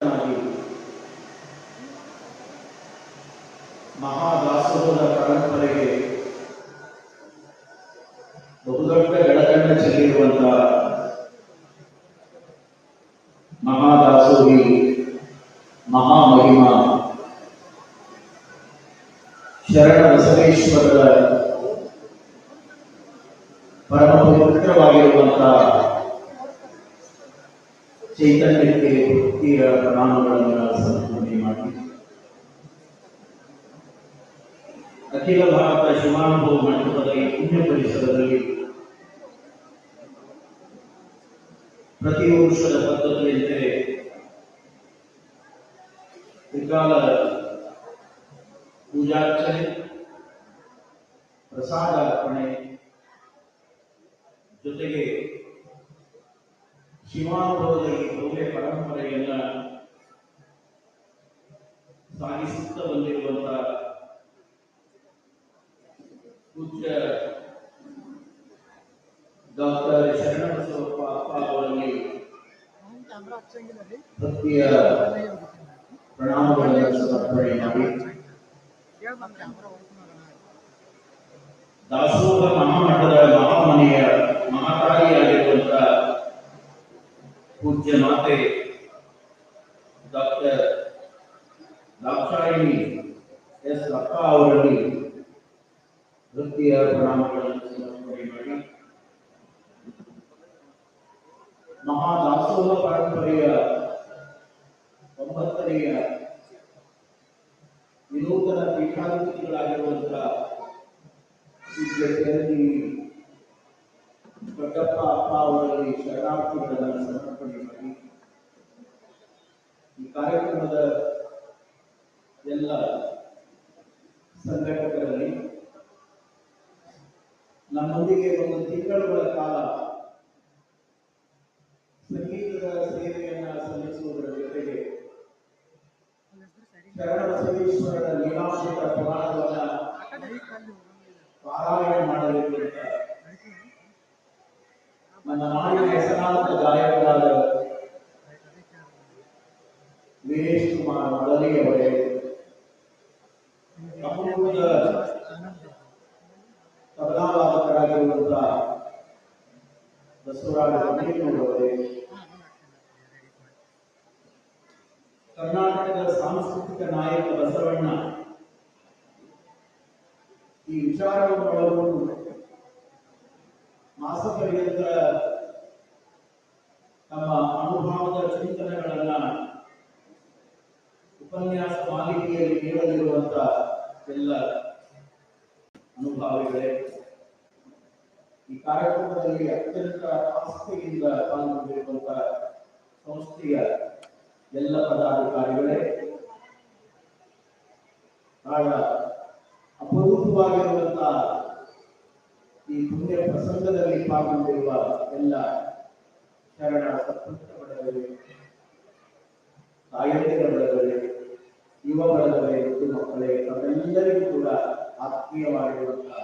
ಆಗಿ ಮಹಾದಾಸೋಹದ ಪರಂಪರೆಗೆ ಬಹುದೊಡ್ಡ ಬೆಳಕನ್ನು ಚೆಲ್ಲಿರುವಂತಹ ಮಹಾದಾಸೋಹಿ ಮಹಾಮಹಿಮ ಶರಣ ಬಸವೇಶ್ವರರ ಪರಮ ಪವಿತ್ರವಾಗಿರುವಂತಹ ಚೈತನ್ಯಕ್ಕೆ ಭಕ್ತಿಯ ಪ್ರಣಾಮಗಳನ್ನು ಸಮರ್ಪಣೆ ಮಾಡಿ ಅಖಿಲ ಭಾರತ ಶಿವಾನುಭವ ಮಂಟಪದ ಈ ಪುಣ್ಯ ಪರಿಸರದಲ್ಲಿ ಪ್ರತಿ ವರ್ಷದ ಪದ್ಧತಿಯಂತೆ ತ್ರಿಕಾಲ ಪೂಜಾರ್ಚನೆ ಪ್ರಸಾದ ಅರ್ಪಣೆ ಜೊತೆಗೆ ಶಿವಾನುಭವದ ಈ ಭವ್ಯ ಪರಂಪರೆಯನ್ನ ಸಾಗಿಸುತ್ತಾ ಬಂದಿರುವಂತಹ ಪೂಜ್ಯ ಡಾಕ್ಟರ್ ಶರಣಬಸವಪ್ಪ ಅಪ್ಪ ಅವರಲ್ಲಿ ಭಕ್ತಿಯ ಪ್ರಣಾಮಗಳನ್ನು ಸಮರ್ಪಣೆ ಮಾಡಿ ದಾಸೋಹ ಮಹಾಮಠದ ಪೂಜ್ಯ ಮಾತೆ ಡಾಕ್ಟರ್ ದಾಕ್ಷಾಯಿಣಿ ಎಸ್ ಅಪ್ಪ ಅವರಲ್ಲಿ ವೃತ್ತಿಯ ಪ್ರಣಾಮಗಳನ್ನು ಸಮರ್ಪಣೆ ಮಾಡಿ ಮಹಾದಾಸೋಹ ಪರಂಪರೆಯ ಒಂಬತ್ತನೆಯ ವಿನೂತನ ಪೀಠಾಧಿಪತಿಗಳಾಗಿರುವಂತಹ ಪೂಜ್ಯ ಚರಂಜಿ ದೊಡ್ಡಪ್ಪ ಅಪ್ಪ ಅವರಲ್ಲಿ ಶರಣಾರ್ಥಿಗಳನ್ನು ಮಾಡಿ ಈ ಕಾರ್ಯಕ್ರಮದ ಎಲ್ಲ ಸಂಘಟಕರಲ್ಲಿ ನಮ್ಮೊಂದಿಗೆ ಒಂದು ತಿಂಗಳುಗಳ ಕಾಲ ಸಂಗೀತದ ಸೇವೆಯನ್ನ ಸಲ್ಲಿಸುವುದರ ಜೊತೆಗೆ ಶರಣ ಬಸವೇಶ್ವರರ ಲೀಲಾಮೃತ ಪುರಾಣವನ್ನ ಪಾರಾಯಣ ಮಾಡಬೇಕು ನನ್ನ ನಾಡಿನ ಹೆಸರಾಂತ ಗಾಯಕರಾದ ವೀರೇಶ್ ಕುಮಾರ್ ಮಳಲಿ ಅವರೇ ಅಪರೂಪದ ತಬಲಾವಾದಕರಾಗಿರುವಂತಹ ಬಸವರಾಜ ಅವರೇ ಕರ್ನಾಟಕದ ಸಾಂಸ್ಕೃತಿಕ ನಾಯಕ ಬಸವಣ್ಣ ಈ ವಿಚಾರವನ್ನು ಒಳಗೊಂಡು ನೀಡಲಿರುವಂತ ಎಲ್ಲ ಅನುಭಾವಿಗಳೇ. ಈ ಕಾರ್ಯಕ್ರಮದಲ್ಲಿ ಅತ್ಯಂತ ಆಸಕ್ತಿಯಿಂದ ಪಾಲ್ಗೊಂಡಿರುವಂತ ಸಂಸ್ಥೆಯ ಎಲ್ಲ ಪದಾಧಿಕಾರಿಗಳೇ. ಬಹಳ ಅಪರೂಪವಾಗಿರುವಂತಹ ಈ ಪುಣ್ಯ ಪ್ರಸಂಗದಲ್ಲಿ ಪಾಲ್ಗೊಂಡಿರುವ ಎಲ್ಲ ಶರಣ ಸಂಪುಷ್ಟ ಬಳಗವೇ ತಾಯಂದಿರ ಮತ್ತು ತಮ್ಮೆಲ್ಲರಿಗೂ ಕೂಡ ಆತ್ಮೀಯವಾಗಿರುವಂತಹ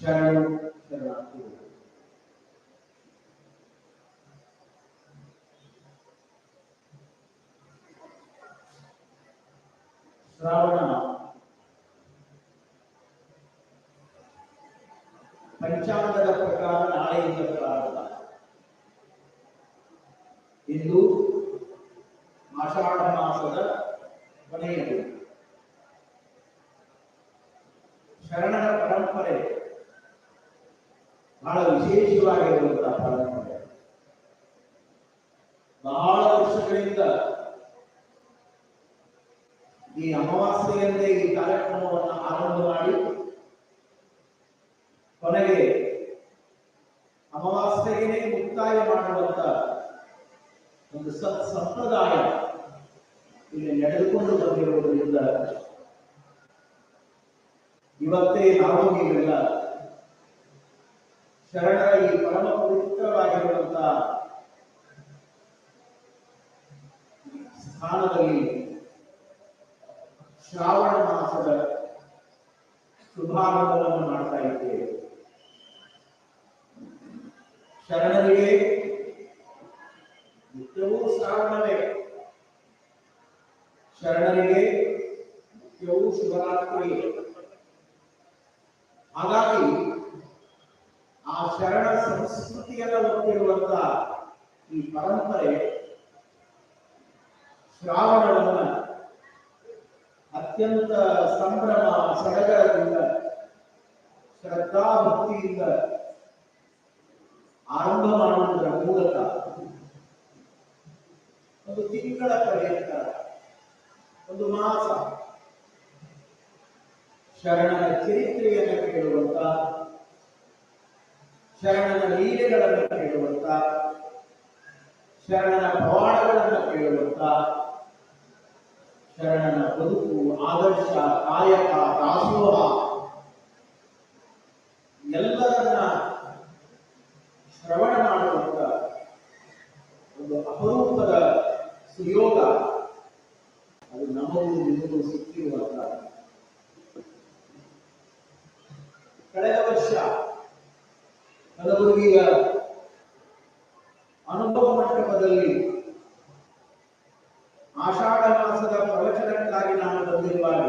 ಶರಣು ಶರಣಾರ್ಥಿಗಳು. ಶ್ರಾವಣ ಪಂಚಾಂಗದ ಪ್ರಕಾರ ನಾಳೆಯಿಂದ ಪ್ರಾರಂಭ. ಇಂದು ಆಷಾಢ ಮಾಸದ ಕೊನೆಯ ಶರಣರ ಪರಂಪರೆ ಬಹಳ ವಿಶೇಷವಾಗಿರುವಂತಹ ಪರಂಪರೆ. ಬಹಳ ವರ್ಷಗಳಿಂದ ಈ ಅಮಾವಾಸ್ಯೆಯಂತೆ ಈ ಕಾರ್ಯಕ್ರಮವನ್ನು ಆರಂಭ ಮಾಡಿ ಕೊನೆಗೆ ಅಮಾವಾಸ್ಯೆಗೆ ಮುಕ್ತಾಯ ಮಾಡುವಂತ ಒಂದು ಸತ್ ಸಂಪ್ರದಾಯ ಇಲ್ಲಿ ನಡೆದುಕೊಂಡು ಬಂದಿರುವುದರಿಂದ ಇವತ್ತೇ ನಾವು ನೀವೆಲ್ಲ ಶರಣರ ಈ ಪರಮ ಪವಿತ್ರವಾಗಿರುವಂತಹ ಸ್ಥಾನದಲ್ಲಿ ಶ್ರಾವಣ ಮಾಸದ ಶುಭಾರಂಭವನ್ನು ಮಾಡ್ತಾ ಇದ್ದೇವೆ. ಶರಣರಿಗೆ ನಿತ್ಯವೂ ಶ್ರಾವಣವೇ. ಶರಣರಿಗೆ ನಿತ್ಯವೂ ಶಿವರಾತ್ರಿ ಹಾಗಾಗಿ ಆ ಶರಣ ಸಂಸ್ಕೃತಿಯನ್ನು ಹೊತ್ತಿರುವಂತ ಈ ಪರಂಪರೆ ಶ್ರಾವಣವನ್ನ ಅತ್ಯಂತ ಸಂಭ್ರಮ, ಸಡಗರದಿಂದ, ಶ್ರದ್ಧಾಭಕ್ತಿಯಿಂದ ಆರಂಭ ಮಾಡುವುದರ ಮೂಲಕ ಒಂದು ತಿಂಗಳ ಪರ್ಯಂತ ಒಂದು ಮಾಸ ಶರಣನ ಚರಿತ್ರೆಯನ್ನು ಕೇಳುವಂತ, ಶರಣನ ಲೀಲೆಗಳನ್ನು ಕೇಳುವಂತ, ಶರಣನ ಪವಾಡಗಳನ್ನು ಕೇಳುವಂತ, ಶರಣನ ಬದುಕು, ಆದರ್ಶ, ಕಾಯಕ, ದಾಸೋಹ, ಎಲ್ಲರನ್ನ ಶ್ರವಣ ಮಾಡುವಂತ ಒಂದು ಅಪರೂಪದ ಸುಯೋಗ ಅದು ನಮಗೂ ನಿಮಗೂ ಸಿಕ್ಕಿರುವಂತ ಕಳೆದ ವರ್ಷ ಕಲಬುರಗಿಯ ಅನುಭವ ಮಂಟಪದಲ್ಲಿ ಆಷಾಢ ಮಾಸದ ಪ್ರವಚನಕ್ಕಾಗಿ ನಾನು ಬಂದಿರುವಾಗ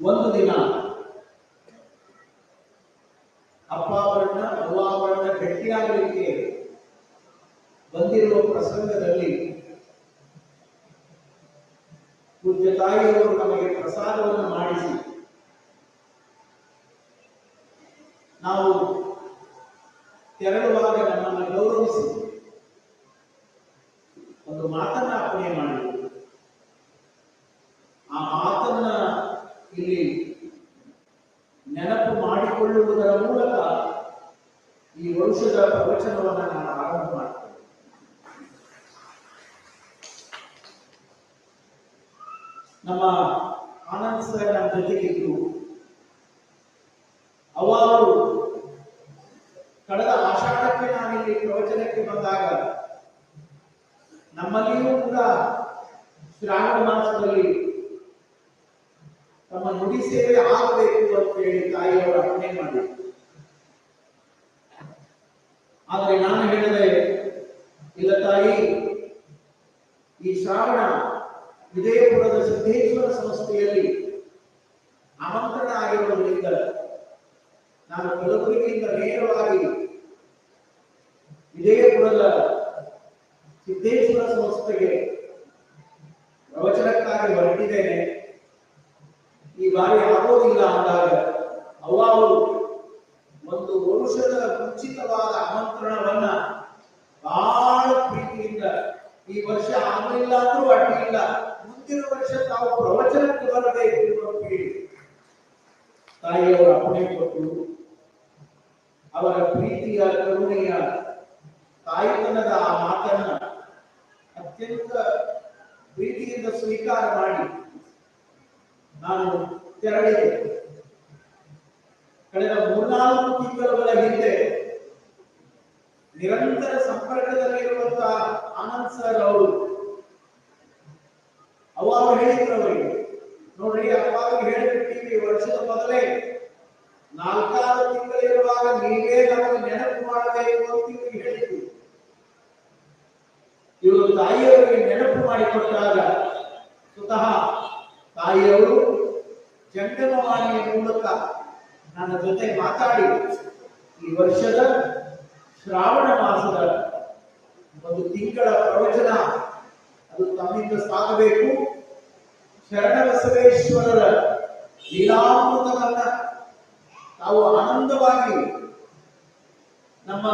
ಒಂದು ದಿನ ಅಪ್ಪ ಅವರನ್ನ ಅವ್ವ ಅವರನ್ನ ಭೇಟಿಯಾಗಲಿಕ್ಕೆ ಬಂದಿರುವ ಪ್ರಸಂಗದಲ್ಲಿ ಪೂಜ್ಯ ತಾಯಿಯವರು ನಮಗೆ ಪ್ರಸಾದವನ್ನು ಮಾಡಿಸಿ, ನಾವು ತೆರಳುವಾಗ ನಮ್ಮನ್ನು ಗೌರವಿಸಿ ಒಂದು ಮಾತನ್ನ ಅಪ್ಪಣೆ ಮಾಡಿದರು. ಆ ಮಾತನ್ನ ಇಲ್ಲಿ ನೆನಪು ಮಾಡಿಕೊಳ್ಳುವುದರ ಮೂಲಕ ಈ ವಂಶದ ಪ್ರವಚನವನ್ನು ನಾನು ಆರಂಭ ಮಾಡ್ತೇನೆ. ನಮ್ಮ ಆನಂದ್ ಸರ್ ನಮ್ಮ ಜೊತೆಗಿದ್ದು ಅವರು ಕಳೆದ ಆಷಾಢಕ್ಕೆ ನಾನಿಲ್ಲಿ ಪ್ರವಚನಕ್ಕೆ ಬಂದಾಗ ನಮ್ಮಲ್ಲಿಯೂ ಕೂಡ ಶ್ರಾವಣ ಮಾಸದಲ್ಲಿ ತಮ್ಮ ನುಡಿ ಸೇವೆ ಆಗಬೇಕು ಅಂತ ಹೇಳಿ ತಾಯಿಯವರು ಅಪ್ಪಣೆ ಮಾಡಿದ್ರು. ಆದರೆ ನಾನು ಹೇಳಿದೆ, ಇಲ್ಲ ತಾಯಿ, ಈ ಶ್ರಾವಣ ವಿಜಯಪುರದ ಸಿದ್ದೇಶ್ವರ ಸಂಸ್ಥೆಯಲ್ಲಿ ಆಮಂತ್ರಣ ಆಗಿರುವುದರಿಂದ ನಾನು ಕಲಬುರಗಿಯಿಂದ ನೇರವಾಗಿ ವಿಜಯಪುರದ ಸಿದ್ದೇಶ್ವರ ಸಂಸ್ಥೆಗೆ ಪ್ರವಚನಕ್ಕಾಗಿ ಹೊರಟಿದ್ದೇನೆ. ಈ ಬಾರಿ ಆಗೋದಿಲ್ಲ ಅಂದಾಗ ಅವರು ಒಂದು ವರುಷದ ಮುಂಚಿತವಾದ ಆಮಂತ್ರಣವನ್ನ ಬಹಳ ಪ್ರೀತಿಯಿಂದ ಈ ವರ್ಷ ಆಗಲಿಲ್ಲ ಅಂದ್ರೂ ಅಡ್ಡಿಯಿಲ್ಲ. ಮುಂದಿನ ವರ್ಷ ತಾವು ಪ್ರವಚನಕ್ಕೆ ಬರಬೇಕು ತಾಯಿಯವರು ಅಪ್ಪಣೆ ಕೊಟ್ಟು, ಅವರ ಪ್ರೀತಿಯ ಕರುಣೆಯ ತಾಯಿತನದ ಆ ಮಾತನ್ನ ಅತ್ಯಂತ ಪ್ರೀತಿಯಿಂದ ಸ್ವೀಕಾರ ಮಾಡಿ ನಾನು ತೆರಳಿದೆ. ಕಳೆದ ಮೂರ್ನಾಲ್ಕು ತಿಂಗಳುಗಳ ಹಿಂದೆ ನಿರಂತರ ಸಂಪರ್ಕದಲ್ಲಿರುವಂತಹ ಆನಂದ್ ಸರ್ ಅವರು, ಅವಾಗ ಹೇಳಿದ್ರು ಅವರಿಗೆ ನೋಡ್ರಿ, ಅವಾಗ ಹೇಳಿಬಿಟ್ಟಿವಿ ವರ್ಷದ ಮೊದಲೇ. ನಾಲ್ಕಾರು ತಿಂಗಳಿರುವಾಗ ನೀವೇ ನಮಗೆ ನೆನಪು ಮಾಡಬೇಕು ಅಂತ ಹೇಳಿದ್ರು. ಇವರು ತಾಯಿಯವರಿಗೆ ನೆನಪು ಮಾಡಿಕೊಟ್ಟಾಗ ಸ್ವತಃ ತಾಯಿಯವರು ಜಂಗಮವಾಣಿಯ ಮೂಲಕ ನನ್ನ ಜೊತೆ ಮಾತಾಡಿ. ಈ ವರ್ಷದ ಶ್ರಾವಣ ಮಾಸದ ಒಂದು ತಿಂಗಳ ಪ್ರವಚನ, ಅದು ತಮ್ಮಿಂದ ಸಾಗಬೇಕು. ಶರಣಬಸವೇಶ್ವರರ ಲೀಲಾಮೃತವನ್ನ ತಾವು ಆನಂದವಾಗಿ ನಮ್ಮ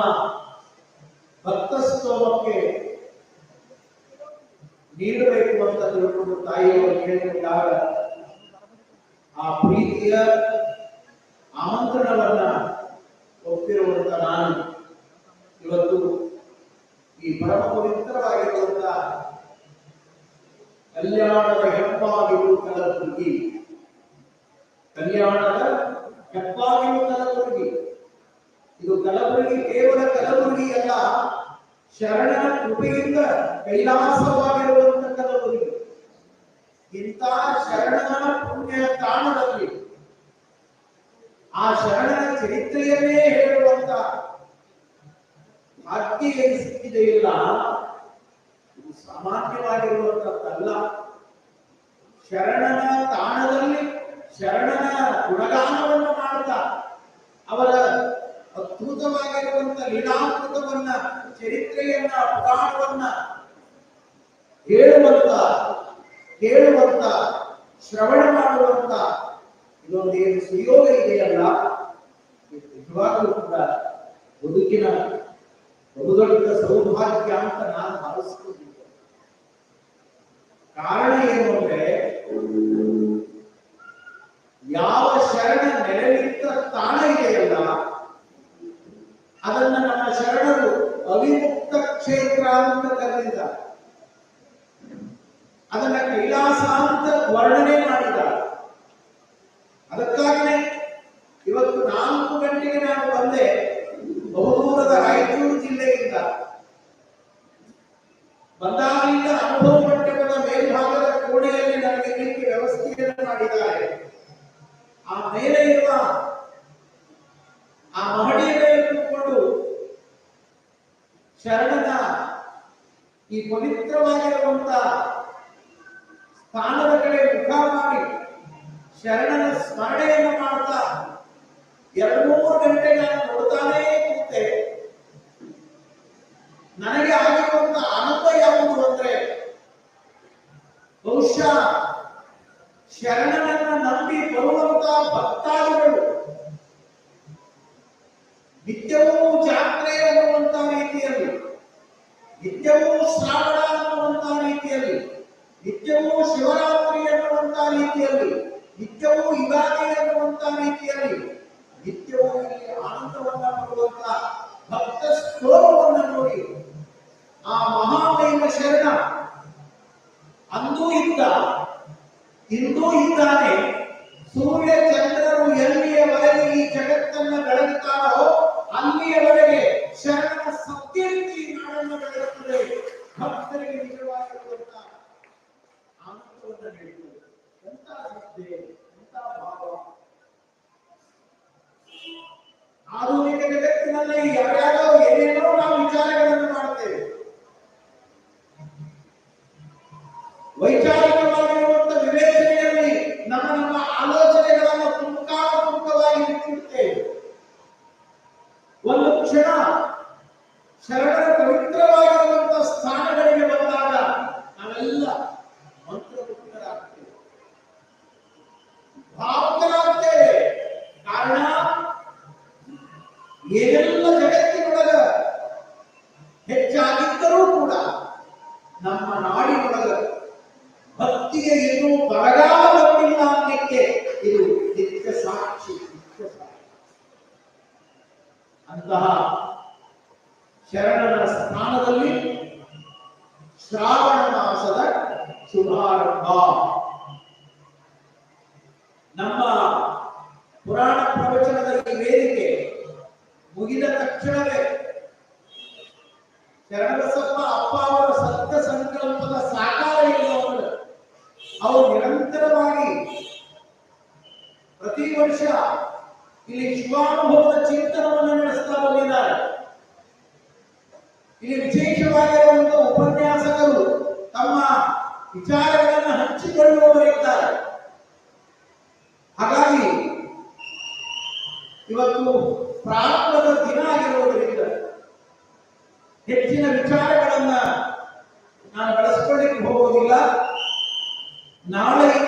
ಭಕ್ತ ಸ್ತೋಮಕ್ಕೆ ನೀಡಬೇಕು ಅಂತ ತಿಳ್ಕೊಂಡು ತಾಯಿಯವರು ಕೇಳಿಕೊಂಡಾಗ ಆ ಪ್ರೀತಿಯ ಆಮಂತ್ರಣವನ್ನ ಒಪ್ಪಿರುವಂತ ನಾನು ಇವತ್ತು ಈ ಪರಮ ಪವಿತ್ರವಾಗಿರುವಂತ ಕಲ್ಯಾಣದ ಹೆಪ್ಪಾಗಿರು ಕಲಬುರಗಿ ಕಲ್ಯಾಣದ ಹೆಪ್ಪಾಗಿರು ಕಲಬುರಗಿ ಇದು ಕಲಬುರಗಿ, ಕೇವಲ ಕಲಬುರಗಿ ಅಲ್ಲ, ಶರಣನ ಕೃಪೆಯಿಂದ ಕೈಲಾಸವಾಗಿರುವಂತ ಕಲಬುರಗಿ ಇಂತಹ ಶರಣನ ಪುಣ್ಯ ತಾಣದಲ್ಲಿ ಆ ಶರಣನ ಚರಿತ್ರೆಯನ್ನೇ ಹೇಳುವಂತ ಭಾಗ್ಯ ಸಿಕ್ಕಿದೆ ಇಲ್ಲ ಸಾಮಾನ್ಯವಾಗಿರುವಂತದ್ದಲ್ಲ ಶರಣನ ತಾಣದಲ್ಲಿ ಶರಣನ ಗುಣಗಾನವನ್ನು ಮಾಡ್ತಾ ಅವರ ಅದ್ಭುತವಾಗಿರುವಂತ ಲೀಲಾಕೃತವನ್ನ ಚರಿತ್ರೆಯನ್ನ, ಪುರಾಣವನ್ನ ಹೇಳುವಂತ, ಕೇಳುವಂತ, ಶ್ರವಣ ಮಾಡುವಂತ ಇದೊಂದು ಏನು ಸುಯೋಗ ಇದೆಯಲ್ಲ? ಇದು ನಿಜವಾಗಲೂ ಕೂಡ ಬದುಕಿನ ಬಹುದೊಡ್ಡ ಸೌಭಾಗ್ಯ ಅಂತ ನಾನು ಭಾವಿಸ್ಕೊಂಡಿದ್ದೆ ಕಾರಣ ಏನು ಅಂದ್ರೆ, ಯಾವ ಶರಣ ನೆರವಿತ್ತ ತಾಣ ಇದೆಯಲ್ಲ, ಅದನ್ನ ನಮ್ಮ ಶರಣರು ಅವಿಮುಕ್ತ ಕ್ಷೇತ್ರ ಅಂತ ಕರೆದಿದ್ದಾರೆ. ಅದನ್ನ ಕೈಲಾಸ ಅಂತ ವರ್ಣನೆ ಮಾಡಿದ್ದಾರೆ. ಅದಕ್ಕಾಗಿನೇ ಇವತ್ತು ನಾಲ್ಕು ಗಂಟೆಗೆ ನಾನು ಬಂದೆ ಬಹುದೂರದ ರಾಯಚೂರು ಜಿಲ್ಲೆಯಿಂದ. ಬಂದಾಗಲಿಂದ ಅನುಭವ ಮಂಟಪದ ಮೇಲ್ಭಾಗದ ಕೋಣೆಯಲ್ಲಿ ನನಗೆ ಇಳಿಕೆ ವ್ಯವಸ್ಥೆಯನ್ನು ಮಾಡಿದ್ದಾರೆ. ಆ ಮೇಲೆ ಇರುವ ಆ ಮಹಡಿಯ ಮೇಲೆ ಕೂತ್ಕೊಂಡು ಶರಣನ ಈ ಪವಿತ್ರವಾಗಿರುವಂತ ಸ್ಥಾನದ ಕಡೆ ಮುಖ ಮಾಡಿ ಶರಣನ ಸ್ಮರಣೆಯನ್ನು ಮಾಡ್ತಾ ಎರಡು ಮೂರು ಗಂಟೆ ನಾನು ನೋಡ್ತಾನೇ ಕೂತೆ. ನನಗೆ ಆಗಿರುವಂತ ಆನಂದ ಯಾವುದು ಅಂದ್ರೆ ಬಹುಶಃ ಶರಣನನ್ನ ನಂಬಿ ಬರುವಂತ ಭಕ್ತಾದಿಗಳು ನಿತ್ಯವೂ ಜಾತ್ರೆ ಅನ್ನುವಂತ ರೀತಿಯಲ್ಲಿ, ನಿತ್ಯವೂ ಶ್ರಾವಣ ಅನ್ನುವಂತ ರೀತಿಯಲ್ಲಿ, ನಿತ್ಯವೂ ಶಿವರಾತ್ರಿ ಅನ್ನುವಂತ ರೀತಿಯಲ್ಲಿ ನಿತ್ಯವೂ ಯುಗಾದಿ ಅನ್ನುವಂತ ರೀತಿಯಲ್ಲಿ ನಿತ್ಯವೂ ಇಲ್ಲಿ ಆನಂದವನ್ನ ಪಡುವಂತ ಭಕ್ತ ಸ್ತೋಮವನ್ನು ನೋಡಿ ಆ ಮಹಾಮಯ ಶರಣ. ಅಂದೂ ಇದ್ದ ಇಂದೂ ಇದ್ದಾನೆ ಸೂರ್ಯ ಚಂದ್ರರು ಎಲ್ಲಿಯವರೆಗೆ ಈ ಜಗತ್ತನ್ನ ಬೆಳಗುತ್ತಾರೋ ಅಲ್ಲಿಯವರೆಗೆ ಶರಣ ಸತ್ಯಕ್ಕೆ ನಾಡನ್ನು ಬೆಳಗುತ್ತದೆ. ಭಕ್ತರಿಗೆ ನಿಜವಾಗಿರುವಂತ ಆನಂದವನ್ನು ನೀಡುತ್ತದೆ ಆಧುನಿಕ ಜಗತ್ತಿನಲ್ಲಿ ಯಾರ್ಯಾರೋ ಏನೇನೋ ನಾವು ವಿಚಾರಗಳನ್ನು ಮಾಡುತ್ತೇವೆ. ವೈಚಾರಿಕವಾಗಿರುವಂತ ಶರಣಬಸಪ್ಪ ಅಪ್ಪ ಅವರ ಸತ್ಯ ಸಂಕಲ್ಪದ ಸಾಕಾರ ಇಲ್ಲವರು ಅವರು ನಿರಂತರವಾಗಿ ಪ್ರತಿ ವರ್ಷ ಇಲ್ಲಿ ಶಿವಾನುಭವದ ಚಿಂತನವನ್ನು ನಡೆಸ್ತಾ ಬಂದಿದ್ದಾರೆ. ಇಲ್ಲಿ ವಿಶೇಷವಾಗಿರುವಂತಹ ಉಪನ್ಯಾಸಕರು ತಮ್ಮ ವಿಚಾರಗಳನ್ನು ಹಂಚಿಕೊಳ್ಳುವವರಿದ್ದಾರೆ. ಹಾಗಾಗಿ ಇವತ್ತು ಪ್ರಾರಂಭದ ದಿನ ಆಗಿರುವುದರಿಂದ ಹೆಚ್ಚಿನ ವಿಚಾರಗಳನ್ನ ನಾನು ಬಳಸ್ಕೊಳ್ಳಿಕ್ಕೆ ಹೋಗೋದಿಲ್ಲ ನಾಳೆಯಿಂದ